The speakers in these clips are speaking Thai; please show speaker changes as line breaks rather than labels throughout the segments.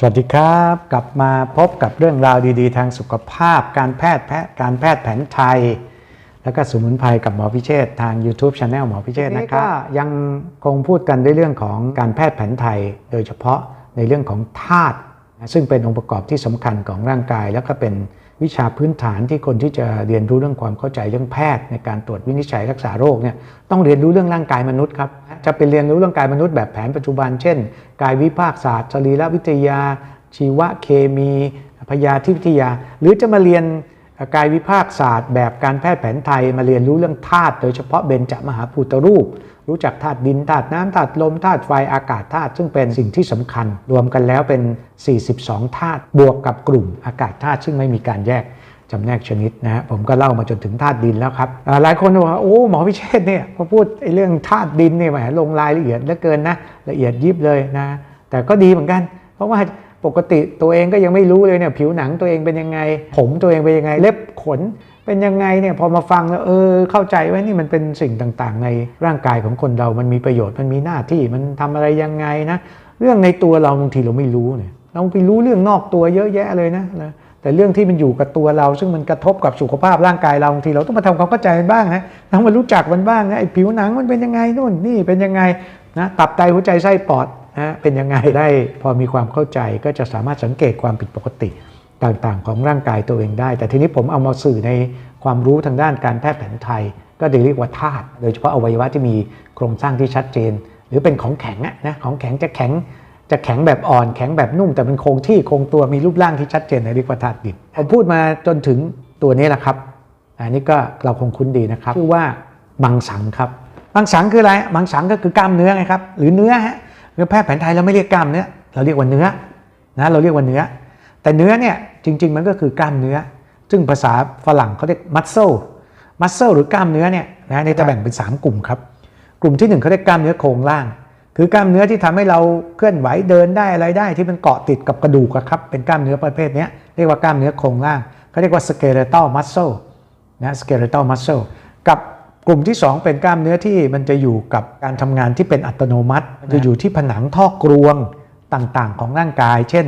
สวัสดีครับ กลับมาพบกับเรื่องราวดีๆ ทางสุขภาพ การแพทย์แพทย์การแพทย์แผนไทย แล้วก็สมุนไพรกับหมอพิเชษทาง YouTube Channel หมอพิเชษนะครับก็ยังคงพูดกันในเรื่องของการแพทย์แผนไทย โดยเฉพาะในเรื่องของธาตุซึ่งเป็นองค์ประกอบที่สำคัญของร่างกาย แล้วก็เป็นวิชาพื้นฐานที่คนที่จะเรียนรู้เรื่องความเข้าใจเรื่องแพทย์ ในการตรวจวินิจฉัยรักษาโรคเนี่ยต้องเรียนรู้เรื่องร่างกายมนุษย์ครับ จะเป็นเรียนรู้เรื่องกายมนุษย์แบบแผนปัจจุบัน เช่น กายวิภาคศาสตร์สรีรวิทยา ชีวเคมีพยาธิวิทยา หรือจะมาเรียนกายวิภาคศาสตร์แบบการแพทย์แผนไทยมาเรียนรู้เรื่องธาตุโดยเฉพาะเบญจมหาภูตรูป รู้จักธาตุดินธาตุน้ำธาตุลมธาตุไฟอากาศธาตุซึ่งเป็นสิ่งที่สำคัญ รวมกันแล้วเป็น 42ธาตุบวกกับกลุ่มอากาศธาตุซึ่งไม่มีการแยก จำแนกชนิดนะฮะผมก็เล่ามาจนถึงธาตุดินแล้วครับหลายคนบอกว่าโอ้หมอพิเชษเนี่ยพอพูดไอ้เรื่องธาตุดินเนี่ยแหมลงรายละเอียดเหลือเกินนะละเอียดยิบเลยนะแต่ก็ดีเหมือนกัน เพราะว่าปกติตัวเองก็ยังไม่รู้เลยเนี่ยผิวหนังตัวเองเป็นยังไง ผมตัวเองเป็นยังไง เล็บขนเป็นยังไงเนี่ยพอมาฟังแล้วเออเข้าใจว่านี่มันเป็นสิ่งต่างๆ ในร่างกายของคนเรา มันมีประโยชน์ มันมีหน้าที่ มันทำอะไรยังไงนะ เรื่องในตัวเราบางทีเราไม่รู้เนี่ย เราไปรู้เรื่องนอกตัวเยอะแยะเลยนะนะ แต่เรื่องที่มันอยู่กับตัวเรา ซึ่งมันกระทบกับสุขภาพร่างกายเราบางทีเราต้องมาทำความเข้าใจมันบ้างนะต้องมารู้จักมันบ้างนะไอ้ผิวหนังมันเป็นยังไงนู่นนี่เป็นยังไงนะตับไตหัวใจไส้ปอดนะเป็นยังไงได้พอมีความเข้าใจก็จะสามารถสังเกตความผิดปกติต่างๆ ของร่างกายตัวเองได้ แต่ทีนี้ผมเอามาสื่อในความรู้ทางด้านการแพทย์แผนไทย ก็เรียกว่าธาตุโดยเฉพาะอวัยวะที่มีโครงสร้างที่ชัดเจน หรือเป็นของแข็งนะของแข็งจะแข็ง จะแข็งแบบอ่อนแข็งแบบนุ่มแต่เป็นคงที่คงตัวมีรูปร่างที่ชัดเจนเรียกว่าธาตุดินผมพูดมาจนถึงตัวนี้แหละครับอันนี้ก็เราคงคุ้นดีนะครับชื่อว่ามังสังครับมังสังคืออะไรมังสังก็คือกล้ามเนื้อไงครับหรือเนื้อฮะเนื้อแพทย์แผนไทยเราไม่เรียกกล้ามเนื้อเราเรียกว่าเนื้อนะเราเรียกว่าเนื้อ แต่เนื้อเนี่ยจริง ๆ มันก็คือกล้ามเนื้อ ซึ่งภาษาฝรั่งเขาเรียก muscle muscle หรือกล้ามเนื้อเนี่ยนะในจะแบ่งเป็น 3 กลุ่มครับกลุ่มที่1เขาเรียกกล้ามเนื้อโครงล่าง คือกล้ามเนื้อที่ทำให้เราเคลื่อนไหวเดินได้อะไรได้ที่มันเกาะติดกับกระดูกอะครับเป็นกล้ามเนื้อประเภทนี้เรียกว่ากล้ามเนื้อโครงล่างเขาเรียกว่า skeletal muscle นะ skeletal muscle กับกลุ่มที่ 2 เป็นกล้ามเนื้อที่มันจะอยู่กับการทำงานที่เป็นอัตโนมัติ จะอยู่ที่ผนังท่อกรวงต่างๆ ของร่างกาย เช่น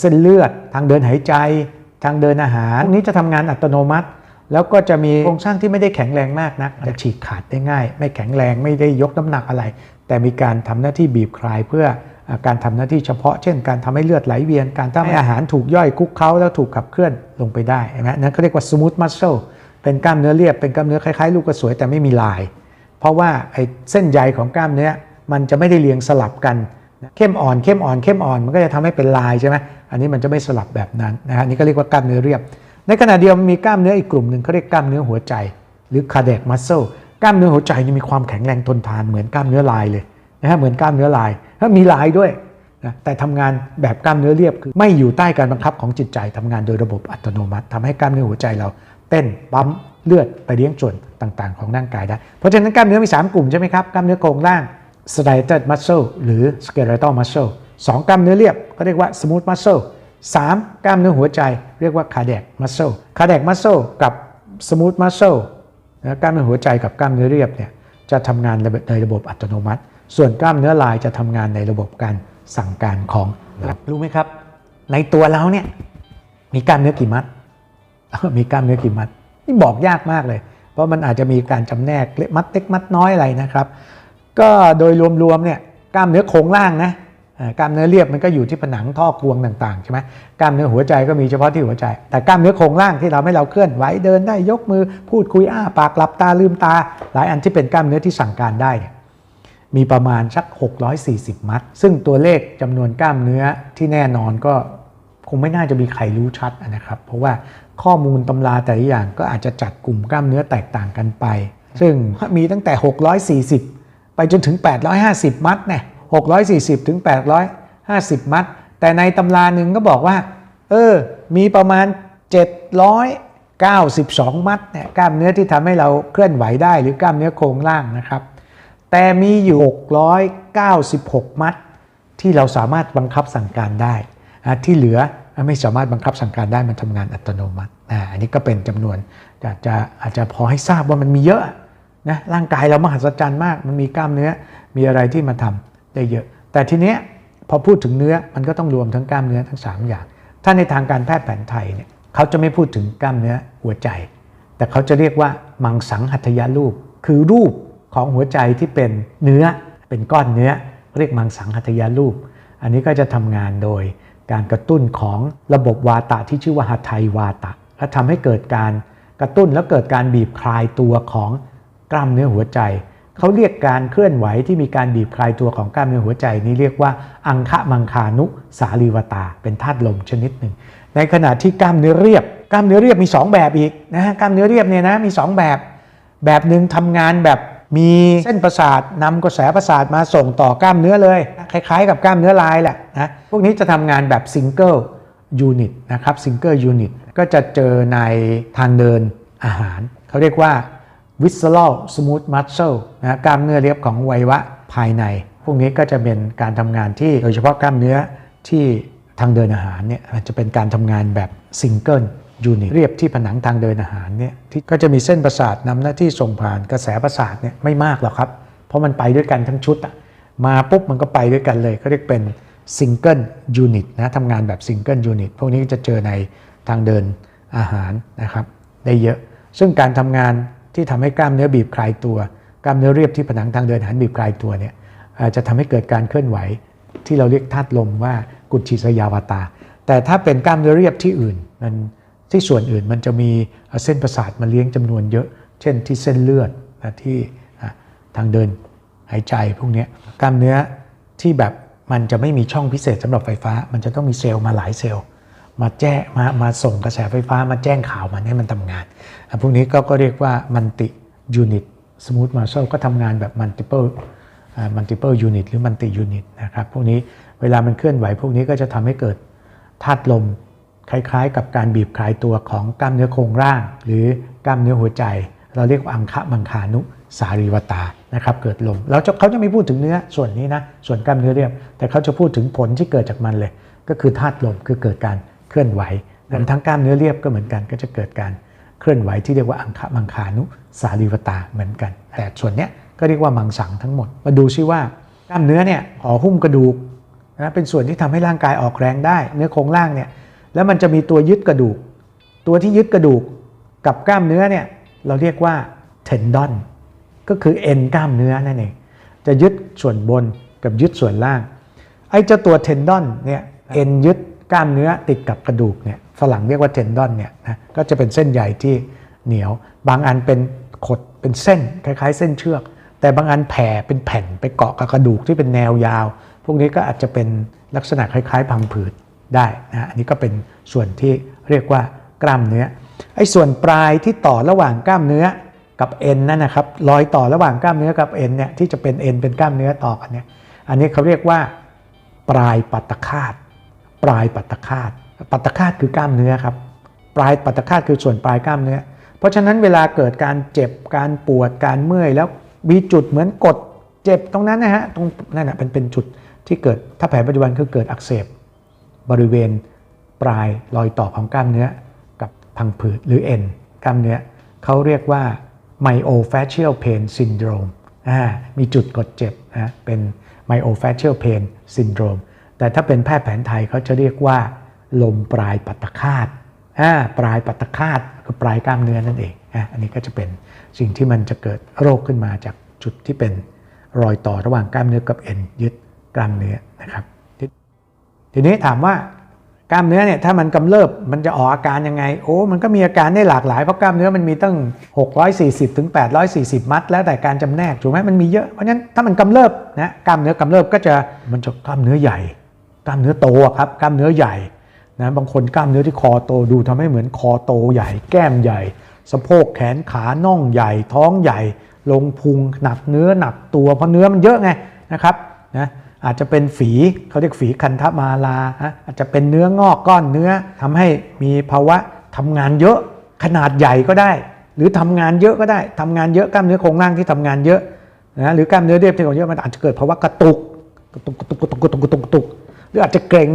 เส้นเลือดทางเดินหายใจ ทางเดินอาหารพวกนี้จะทำงานอัตโนมัติ แล้วก็จะมีโครงสร้างที่ไม่ได้แข็งแรงมากนักจะฉีกขาดได้ง่าย ไม่แข็งแรงไม่ได้ยกน้ำหนักอะไร แต่มีการทำหน้าที่บีบคลายเพื่อการทำหน้าที่เฉพาะ เช่น การทำให้เลือดไหลเวียน การทำให้อาหารถูกย่อยคลุกเคล้าแล้วถูกขับเคลื่อนลงไปได้เห็นไหมนั่นเขาเรียกว่า smooth muscle เป็นกล้ามเนื้อเรียบเป็นกล้ามเนื้อคล้ายๆ ลูกกระสวยแต่ไม่มีลาย เพราะว่าไอ้เส้นใยของกล้ามเนื้อมันจะไม่ได้เรียงสลับกันเข้มอ่อนเข้มอ่อนเข้มอ่อนมันก็จะทำให้เป็นลายใช่ไหมอันนี้มันจะไม่สลับแบบนั้นนะฮะนี่ก็เรียกว่ากล้ามเนื้อเรียบ ในขณะเดียวมีกล้ามเนื้ออีกกลุ่มหนึ่งเขาเรียกกล้ามเนื้อหัวใจ หรือ cardiac muscle กล้ามเนื้อหัวใจนี่มีความแข็งแรงทนทานเหมือนกล้ามเนื้อลายเลยนะฮะเหมือนกล้ามเนื้อลายถ้ามีลายด้วยนะแต่ทำงานแบบกล้ามเนื้อเรียบคือไม่อยู่ใต้การบังคับของจิตใจทำงานโดยระบบอัตโนมัติทำให้กล้ามเนื้อหัวใจเรา เต้นปั๊มเลือดไปเลี้ยงส่วนต่างๆ ของร่างกายได้เพราะฉะนั้นกล้ามเนื้อมี 3 กลุ่มใช่ไหมครับกล้ามเนื้อโครงล่าง striated muscle หรือ skeletal muscle สองกล้ามเนื้อเรียบก็เรียกว่า smooth muscle สามกล้ามเนื้อหัวใจเรียกว่า cardiac muscle cardiac muscle กับ smooth muscle นะกล้ามเนื้อหัวใจกับกล้ามเนื้อเรียบเนี่ยจะทำงานในระบบอัตโนมัติ ส่วนกล้ามเนื้อลายจะทำงานในระบบการสั่งการของรู้ไหมครับ ในตัวเราเนี่ยมีกล้ามเนื้อกี่มัด มีกล้ามเนื้อกี่มัด นี่บอกยากมากเลย เพราะมันอาจจะมีการจำแนกมัดเล็กมัดน้อยอะไรนะครับ ก็โดยรวมๆเนี่ยกล้ามเนื้อโครงล่างนะ กล้ามเนื้อเรียบมันก็อยู่ที่ผนังท่อกรวงต่างๆใช่ไหมกล้ามเนื้อหัวใจก็มีเฉพาะที่หัวใจ แต่กล้ามเนื้อโครงล่างที่เราให้เราเคลื่อนไหวเดินได้ยกมือพูดคุยอ้าปากหลับตาลืมตา หลายอันที่เป็นกล้ามเนื้อที่สั่งการได้เนี่ยมีประมาณสัก 640 มัด ซึ่งตัวเลขจำนวนกล้ามเนื้อที่แน่นอนก็คงไม่น่าจะมีใครรู้ชัดนะครับ เพราะว่าข้อมูลตำราแต่ละอย่างก็อาจจะจัดกลุ่มกล้ามเนื้อแตกต่างกันไป ซึ่งมีตั้งแต่ 640 ไปจนถึง 850 มัดเนี่ย 640 ถึง 850 มัด แต่ในตำราหนึ่งก็บอกว่า เออ มีประมาณ 792 มัดเนี่ยกล้ามเนื้อที่ทำให้เราเคลื่อนไหวได้หรือกล้ามเนื้อโครงล่างนะครับ แต่มีอยู่ 696 มัด ที่เราสามารถบังคับสั่งการได้ที่เหลือไม่สามารถบังคับสั่งการได้มันทำงานอัตโนมัติอันนี้ก็เป็นจำนวนอาจจะอาจจะพอให้ทราบว่ามันมีเยอะนะร่างกายเรามหัศจรรย์มาก มันมีกล้ามเนื้อมีอะไรที่มาทำ ได้เยอะ แต่ทีเนี้ยพอพูดถึงเนื้อมันก็ต้องรวมทั้งกล้ามเนื้อทั้ง 3 อย่าง ถ้าในทางการแพทย์แผนไทยเนี่ยเขาจะไม่พูดถึงกล้ามเนื้อหัวใจ แต่เขาจะเรียกว่ามังสังหัตถยรูป คือรูปของหัวใจที่เป็นเนื้อเป็นก้อนเนื้อ เรียกมังสังหัตถยรูป อันนี้ก็จะทำงานโดยการกระตุ้นของระบบวาตะที่ชื่อว่าหัตไทยวาตะและทำให้เกิดการกระตุ้นแล้วเกิดการบีบคลายตัวของกล้ามเนื้อหัวใจ เขาเรียกการเคลื่อนไหวที่มีการบีบคลายตัวของกล้ามเนื้อหัวใจนี้เรียกว่าอังคะมังคานุสาลีวตา เป็นธาตุลมชนิดหนึ่ง ในขณะที่กล้ามเนื้อเรียบ กล้ามเนื้อเรียบมี 2 แบบอีกนะฮะกล้ามเนื้อเรียบเนี่ยนะมี 2 แบบ แบบหนึ่งทำงานแบบมีเส้นประสาทนำกระแสประสาทมาส่งต่อกล้ามเนื้อเลยคล้ายๆ กับกล้ามเนื้อลายแหละนะพวกนี้จะทำงานแบบซิงเกิลยูนิตนะครับซิงเกิลยูนิตก็จะเจอในทางเดินอาหาร เขาเรียกว่า visceral smooth muscle นะกล้ามเนื้อเรียบของวัยวะภายใน พวกนี้ก็จะเป็นการทำงานที่โดยเฉพาะกล้ามเนื้อที่ทางเดินอาหารเนี่ยมันจะเป็นการทำงานแบบซิงเกิลยูนิตเรียบที่ผนังทางเดินอาหารเนี่ยที่ก็จะมีเส้นประสาทนำหน้าที่ส่งผ่านกระแสประสาทเนี่ยไม่มากหรอกครับ เพราะมันไปด้วยกันทั้งชุดอะมาปุ๊บมันก็ไปด้วยกันเลยเขาเรียกเป็นซิงเกิลยูนิตนะทำงานแบบซิงเกิลยูนิตพวกนี้จะเจอในทางเดินอาหารนะครับได้เยอะ ซึ่งการทำงาน ที่ทำให้กล้ามเนื้อบีบคลายตัว กล้ามเนื้อเรียบที่ผนังทางเดินอาหารบีบคลายตัวเนี่ยอาจจะทำให้เกิดการเคลื่อนไหว ที่เราเรียกธาตุลมว่ากุจิสยาวตา แต่ถ้าเป็นกล้ามเนื้อเรียบที่อื่นมันที่ส่วนอื่นมันจะมีเส้นประสาทมาเลี้ยงจำนวนเยอะ เช่นที่เส้นเลือดที่ทางเดินหายใจพวกนี้กล้ามเนื้อที่แบบมันจะไม่มีช่องพิเศษสำหรับไฟฟ้า มันจะต้องมีเซลล์มาหลายเซลล์ มาแจ้มามาส่งกระแสไฟฟ้ามาแจ้งข่าวมันให้มันทำงานอพวกนี้ก็ก็เรียกว่ามันติยูนิตสมูทมา s ซ l ก็ทำงานแบบ multiple อ่า multiple unit หรือ multi unit นะครับพวกนี้เวลามันเคลื่อนไหว พวกนี้ก็จะทำให้เกิดธาตุลมคล้ายๆ กับการบีบคลายตัวของกล้ามเนื้อโครงร่าง หรือกล้ามเนื้อหัวใจ เราเรียกว่าอังคะมังคานุสารีวตานะครับเกิดลมแล้วเขาจะไม่พูดถึงเนื้อส่วนนี้นะส่วนกล้ามเนื้อเรียบ แต่เขาจะพูดถึงผลที่เกิดจากมันเลย ก็คือธาตุลมคือเกิดการ เคลื่อนไหวรวมทั้งกล้ามเนื้อเรียบก็เหมือนกัน ก็จะเกิดการเคลื่อนไหวที่เรียกว่าอังคะมังคานุสารีวตาเหมือนกัน แต่ส่วนเนี้ยก็เรียกว่ามังสังทั้งหมด มาดูซิว่ากล้ามเนื้อเนี่ยห่อหุ้มกระดูกนะเป็นส่วนที่ทำให้ร่างกายออกแรงได้ เนื้อโครงล่างเนี่ยแล้วมันจะมีตัวยึดกระดูก ตัวที่ยึดกระดูกกับกล้ามเนื้อเนี่ยเราเรียกว่าเทนดอนก็คือเอ็นกล้ามเนื้อนั่นเองจะยึดส่วนบนกับยึดส่วนล่างไอ้เจ้าตัวเทนดอนเนี่ยเอ็นยึด กล้ามเนื้อติดกับกระดูกเนี่ยฝรั่งเรียกว่าเทนดอนเนี่ยนะก็จะเป็นเส้นใหญ่ที่เหนียว บางอันเป็นขดเป็นเส้นคล้ายๆ เส้นเชือก แต่บางอันแผ่เป็นแผ่นไปเกาะกับกระดูกที่เป็นแนวยาว พวกนี้ก็อาจจะเป็นลักษณะคล้ายๆ พังผืดได้นะอันนี้ก็เป็นส่วนที่เรียกว่ากล้ามเนื้อไอ้ส่วนปลายที่ต่อระหว่างกล้ามเนื้อกับเอ็นนั่นนะครับรอยต่อระหว่างกล้ามเนื้อกับเอ็นเนี่ยที่จะเป็นเอ็นเป็นกล้ามเนื้อต่อกันเนี่ยอันนี้เขาเรียกว่าปลายปัตตคาต ปลายปัตตคาตปัตตคาตคือกล้ามเนื้อครับ ปลายปัตตคาตคือส่วนปลายกล้ามเนื้อ เพราะฉะนั้นเวลาเกิดการเจ็บการปวดการเมื่อย แล้วมีจุดเหมือนกดเจ็บตรงนั้นนะฮะตรงนั่นนะเป็นเป็นจุดที่เกิดถ้าแผลปัจจุบันคือเกิดอักเสบบริเวณปลายรอยต่อของกล้ามเนื้อ กับพังผืดหรือเอ็นกล้ามเนื้อเขาเรียกว่า myofascial pain syndrome อ่ามีจุดกดเจ็บนะเป็น myofascial pain syndrome แต่ถ้าเป็นแพทย์แผนไทยเขาจะเรียกว่า ลมปลายปัตตคาตอ่าปลายปัตตคาตคือปลายกล้ามเนื้อนั่นเองอันนี้ก็จะเป็นสิ่งที่มันจะเกิดโรคขึ้นมาจากจุดที่เป็นรอยต่อระหว่างกล้ามเนื้อกับเอ็นยึดกล้ามเนื้อนะครับททีนี้ถามว่ากล้ามเนื้อเนี่ยถ้ามันกำเริบมันจะออกอาการยังไงโอ้มันก็มีอาการได้หลากหลายเพราะกล้ามเนื้อมันมีตั้ง 640ถึง840 มัด แล้วแต่การจำแนกถูกไหมมันมีเยอะเพราะฉะนั้นถ้ามันกำเริบนะกล้ามเนื้อกำเริบก็จะมันจะกล้ามเนื้อใหญ่ กล้ามเนื้อโตอะครับกล้ามเนื้อใหญ่นะบางคนกล้ามเนื้อที่คอโตดูทำให้เหมือนคอโตใหญ่ แก้มใหญ่ สะโพกแขนขาน่องใหญ่ ท้องใหญ่ ลงพุงหนักเนื้อหนักตัวเพราะเนื้อมันเยอะไงนะครับนะอาจจะเป็นฝีเขาเรียกฝีคันธมาลาฮะอาจจะเป็นเนื้องอกก้อนเนื้อทำให้มีภาวะทำงานเยอะขนาดใหญ่ก็ได้ หรือทำงานเยอะก็ได้ทำงานเยอะกล้ามเนื้อโครงล่างที่ทำงานเยอะนะหรือกล้ามเนื้อเรียบที่ของเยอะมันอาจจะเกิดภาวะกระตุกกระตุกกระตุกกระตุกกระตุกกระตุกก รืออาจจะเกร็ง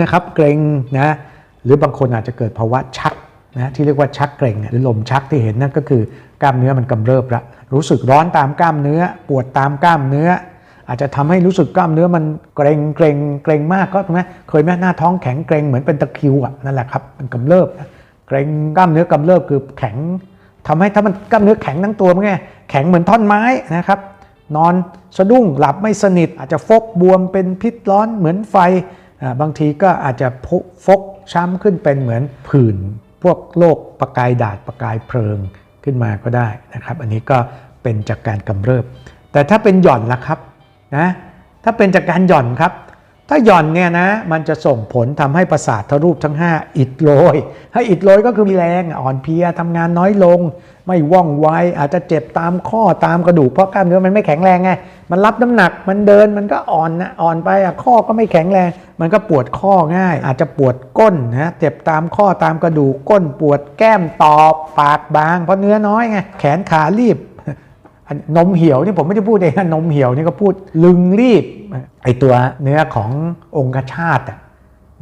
นะครับเกร็งนะหรือบางคนอาจจะเกิดภาวะชักนะที่เรียกว่าชักเกร็งหรือลมชักที่เห็นนั่นก็คือกล้ามเนื้อมันกำเริบละรู้สึกร้อนตามกล้ามเนื้อ ปวดตามกล้ามเนื้อ อาจจะทำให้รู้สึกกล้ามเนื้อมันเกรงเกรงเกรงมากก็ไหมเคยไหมหน้าท้องแข็งเกรงเหมือนเป็นตะคริวอะนั่นแหละครับมันกำเริบเกรงกล้ามเนื้อกำเริบคือแข็งทำให้ถ้ามันกล้ามเนื้อแข็งทั้งตัวมันไงแข็งเหมือนท่อนไม้นะครับ นอนสะดุ้งหลับไม่สนิท อาจจะฟกบวมเป็นพิษร้อนเหมือนไฟ บางทีก็อาจจะฟกช้ำขึ้นเป็นเหมือนผื่น พวกโรคประกายดาดประกายเพลิงขึ้นมาก็ได้นะครับ อันนี้ก็เป็นจากการกำเริบ แต่ถ้าเป็นหย่อนล่ะครับนะถ้าเป็นจากการหย่อนครับ ถ้าหย่อนเนี่ยนะมันจะส่งผลทำให้ประสาททรูปทั้ง 5 อิดโรย ถ้าอิดโรยก็คือมีแรงอ่อนเพลียทำงานน้อยลง ไม่ว่องไวอาจจะเจ็บตามข้อตามกระดูกเพราะกล้ามเนื้อมันไม่แข็งแรงไงมันรับน้ำหนักมันเดินมันก็อ่อนนะอ่อนไปอะข้อก็ไม่แข็งแรง มันก็ปวดข้อง่าย อาจจะปวดก้นนะเจ็บตามข้อตามกระดูกก้นปวดแก้มตอบปากบาง เพราะเนื้อน้อยไงแขนขารีบ นมเหี่ยวนี่ผมไม่ได้พูดเองนมเหี่ยวนี่ก็พูดลึงรีบไอตัวเนื้อขององคชาต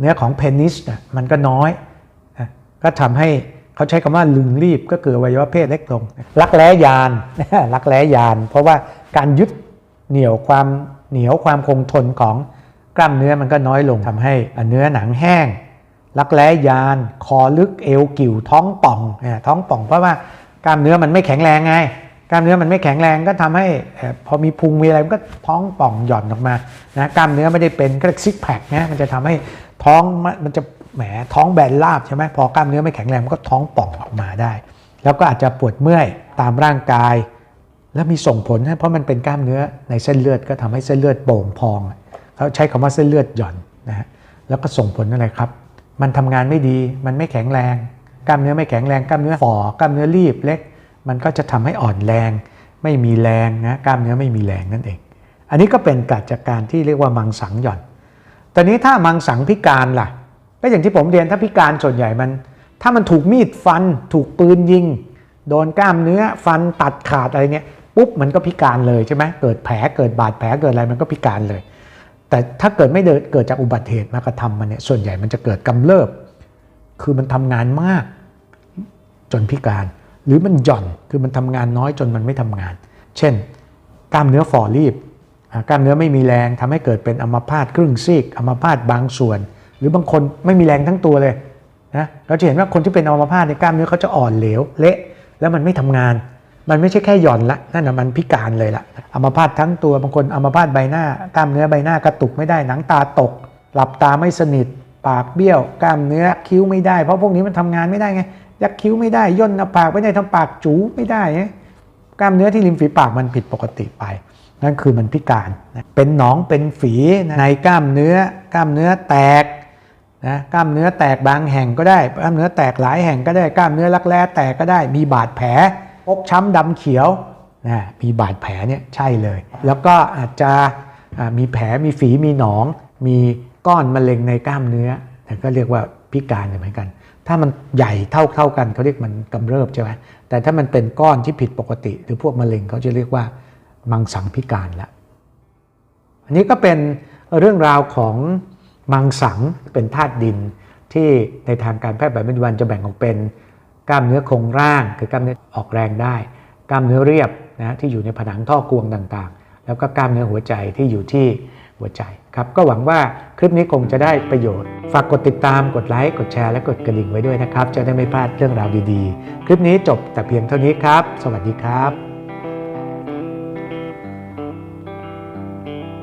เนื้อของเพนิสมันก็น้อย ก็ทำให้เขาใช้คำว่าลึงรีบก็คือวัยวะเพศเล็กลงรักแร้ยานรักแร้ยาน เพราะว่าการยึดเหนี่ยวความเหนียวความคงทนของกล้ามเนื้อมันก็น้อยลงทำให้เนื้อหนังแห้งรักแร้ยาน คอลึกเอวกิ่วท้องป่องท้องป่องเพราะว่ากล้ามเนื้อมันไม่แข็งแรงไง กล้ามเนื้อมันไม่แข็งแรงก็ทำให้พอมีพุงมีอะไรมันก็ท้องป่องหย่อนออกมานะกล้ามเนื้อไม่ได้เป็นก็เรียกซิกแพคนะมันจะทำให้ท้องมันจะแหมท้องแบนราบใช่ไหมพอกล้ามเนื้อไม่แข็งแรงมันก็ท้องป่องออกมาได้ แล้วก็อาจจะปวดเมื่อยตามร่างกาย แล้วมีส่งผลนะเพราะมันเป็นกล้ามเนื้อในเส้นเลือดก็ทำให้เส้นเลือดโป่งพองเขาใช้คำว่าเส้นเลือดหย่อนนะฮะแล้วก็ส่งผลอะไรครับ มันทำงานไม่ดีมันไม่แข็งแรง กล้ามเนื้อไม่แข็งแรงกล้ามเนื้อฝ่อกล้ามเนื้อรีบเล็ก มันก็จะทำให้อ่อนแรง ไม่มีแรงนะกล้ามเนื้อไม่มีแรงนั่นเอง อันนี้ก็เป็นกิจการที่เรียกว่ามังสังหย่อนตอนนี้ถ้ามังสังพิการล่ะ ก็อย่างที่ผมเรียนถ้าพิการส่วนใหญ่มัน ถ้ามันถูกมีดฟัน ถูกปืนยิง โดนกล้ามเนื้อฟันตัดขาดอะไรเงี้ยปุ๊บมันก็พิการเลยใช่ไหมเกิดแผลเกิดบาดแผลเกิดอะไรมันก็พิการเลย แต่ถ้าเกิดไม่เดินเกิดจากอุบัติเหตุมากระทำมันเนี่ยส่วนใหญ่มันจะเกิดกำเริบ คือมันทำงานมากจนพิการ หรือมันหย่อนคือมันทำงานน้อยจนมันไม่ทำงาน เช่น กล้ามเนื้อฝ่อรีบกล้ามเนื้อไม่มีแรงทำให้เกิดเป็นอัมพาตครึ่งซีกอัมพาตบางส่วน หรือบางคนไม่มีแรงทั้งตัวเลยนะเราจะเห็นว่าคนที่เป็นอัมพาตในกล้ามเนื้อเขาจะอ่อนเหลวเละแล้วมันไม่ทำงาน มันไม่ใช่แค่หย่อนละนั่นนะมันพิการเลยละอัมพาตทั้งตัวบางคนอัมพาตใบหน้ากล้ามเนื้อใบหน้ากระตุกไม่ได้หนังตาตก หลับตาไม่สนิท ปากเบี้ยว กล้ามเนื้อคิ้วไม่ได้ เพราะพวกนี้มันทำงานไม่ได้ไง ยักคิ้วไม่ได้ย่นหน้าผากไม่ได้ทำปากจูไม่ได้กล้ามเนื้อที่ริมฝีปากมันผิดปกติไป นั่นคือมันพิการเป็นหนองเป็นฝีในกล้ามเนื้อกล้ามเนื้อแตกนะกล้ามเนื้อแตกบางแห่งก็ได้กล้ามเนื้อแตกหลายแห่งก็ได้กล้ามเนื้อรักแร้แตกก็ได้ มีบาดแผลฟกช้ำดำเขียวนะมีบาดแผลเนี่ยใช่เลย แล้วก็อาจจะมีแผลมีฝีมีหนอง มีก้อนมะเร็งในกล้ามเนื้อแต่ก็เรียกว่าพิการเหมือนกัน ถ้ามันใหญ่เท่าเท่ากันเขาเรียกมันกำเริบใช่ไหมแต่ถ้ามันเป็นก้อนที่ผิดปกติ หรือพวกมะเร็งเขาจะเรียกว่ามังสังพิการละอันนี้ก็เป็นเรื่องราวของมังสังเป็นธาตุดินที่ในทางการแพทย์แบบปัจจุบันจะแบ่งออกเป็นกล้ามเนื้อโครงร่าง คือกล้ามเนื้อออกแรงได้ กล้ามเนื้อเรียบนะที่อยู่ในผนังท่อกวงต่างๆ แล้วก็กล้ามเนื้อหัวใจที่อยู่ที่ หัวใจครับก็หวังว่าคลิปนี้คงจะได้ประโยชน์ ฝากกดติดตามกดไลค์กดแชร์และกดกระดิ่งไว้ด้วยนะครับ จะได้ไม่พลาดเรื่องราวดีๆ คลิปนี้จบแต่เพียงเท่านี้ครับ สวัสดีครับ